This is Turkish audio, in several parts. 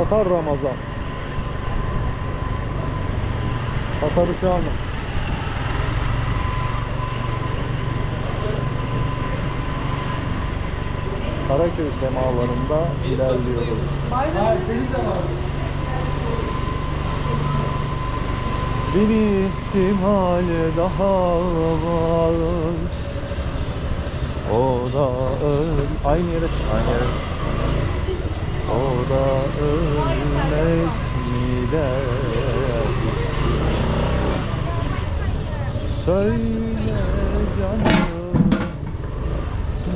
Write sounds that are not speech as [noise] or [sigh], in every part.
Tatar Ramazan. Tatar uşağı mı? Karaköy semalarında ilerliyoruz. Bir ihtimal daha var. O da öl... Aynı yere çık. Aynı yere. O da ölmek mi der? Söyle canım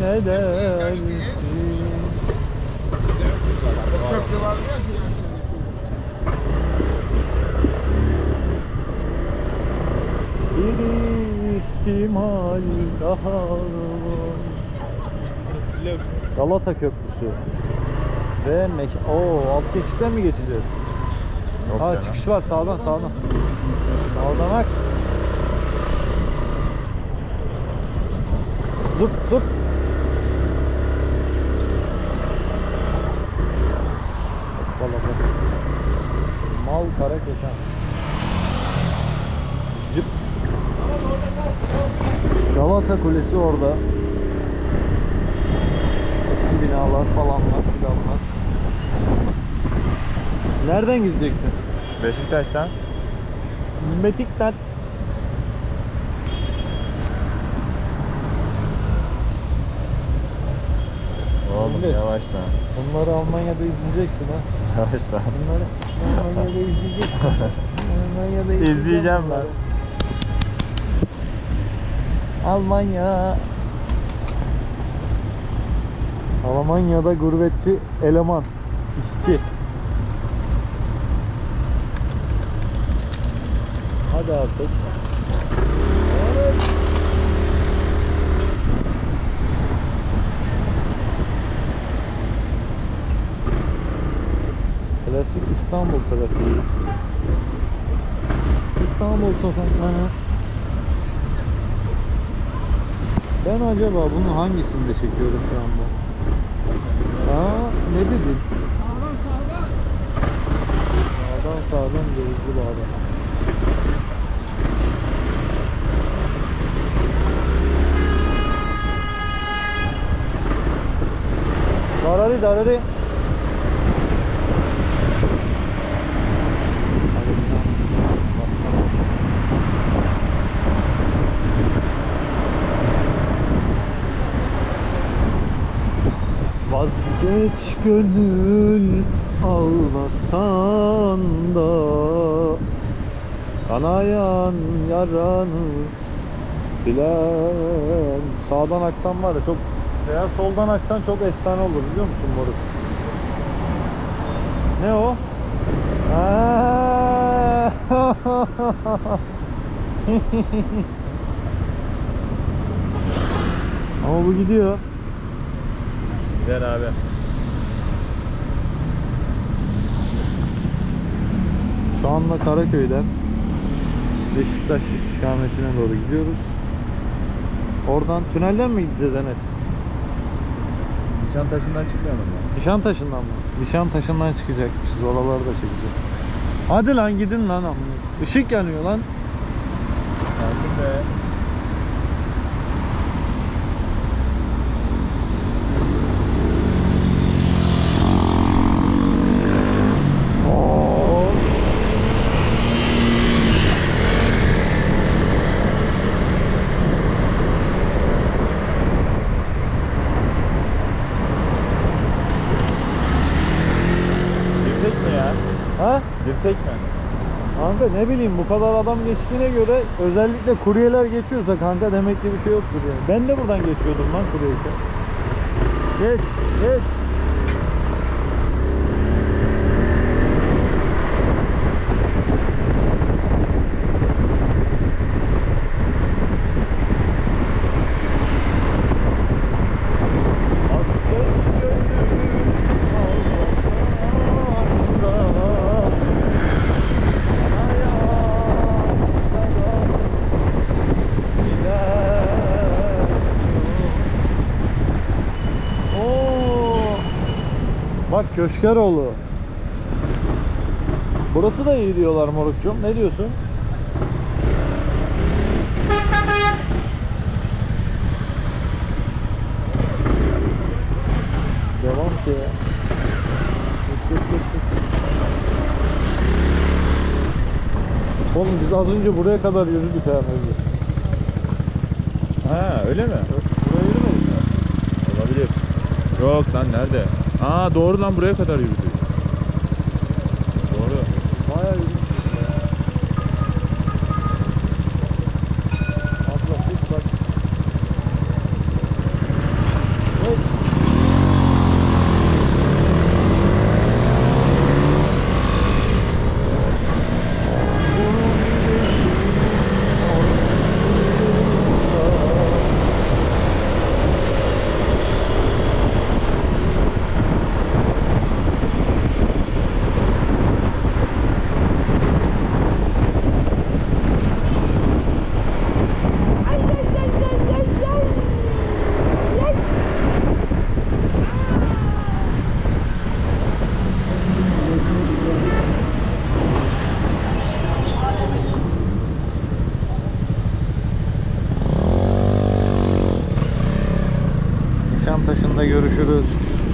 ne dersin? Bir ihtimal daha var. Galata Köprüsü. Ve mekan... Oo alt geçitten mi geçeceğiz? Yok ha canım. çıkış var sağdan sağdan. Sağdan ak. Zıp zıp. Hoppala bak. Mal kara kesen. Cıp. Galata Kulesi orada. Binalar falanlar filanlar. Nereden gideceksin? Beşiktaş'tan Metikten. Oğlum Evet. yavaşla. Bunları Almanya'da izleyeceksin ha. Yavaşla. Bunları Almanya'da izleyeceksin. [laughs] Almanya'da izleyeceğim İzleyeceğim ben. Almanya. Almanya'da gurbetçi eleman, işçi. Hadi artık. Klasik İstanbul trafiği. İstanbul sokakları. Ben acaba bunun hangisinde çekiyorum şu anda? Aa, ne dedin? Sağdan sağdan gözlü bağdan. Darari darari. Vazgeç gönül ağlasan da Kanayan yaranı silen Sağdan aksan var ya çok veya soldan aksan çok efsane olur biliyor musun moruk? Ne o? [laughs] Ama bu gidiyor. Gider abi. Şu anda Karaköy'den Beşiktaş istikametine doğru gidiyoruz. Oradan tünelden mi gideceğiz Enes? Nişantaşı'ndan çıkmıyor mu? Nişantaşı'ndan mı? Nişantaşı'ndan çıkacakmışız. Oraları da çekeceğiz. Hadi lan gidin lan. Işık yanıyor lan. Sakin be. Oo. Girsek mi ya? Ha? Girsek mi? Kanka ne bileyim bu kadar adam geçtiğine göre özellikle kuryeler geçiyorsa kanka demek ki bir şey yoktur yani. Ben de buradan geçiyordum lan kuryeyken. Geç, geç. Vazgeç gönlüm ağlasan da Oo. Bak Köşkeroğlu. Burası da iyi diyorlar morukçum. Ne diyorsun? Devam ki ya. Oğlum biz az önce buraya kadar yürüdük ha. Ha öyle mi? Buraya yürümedik mi? Olabilir. Yok lan nerede? Aa doğru lan buraya kadar yürüdü. Görüşürüz.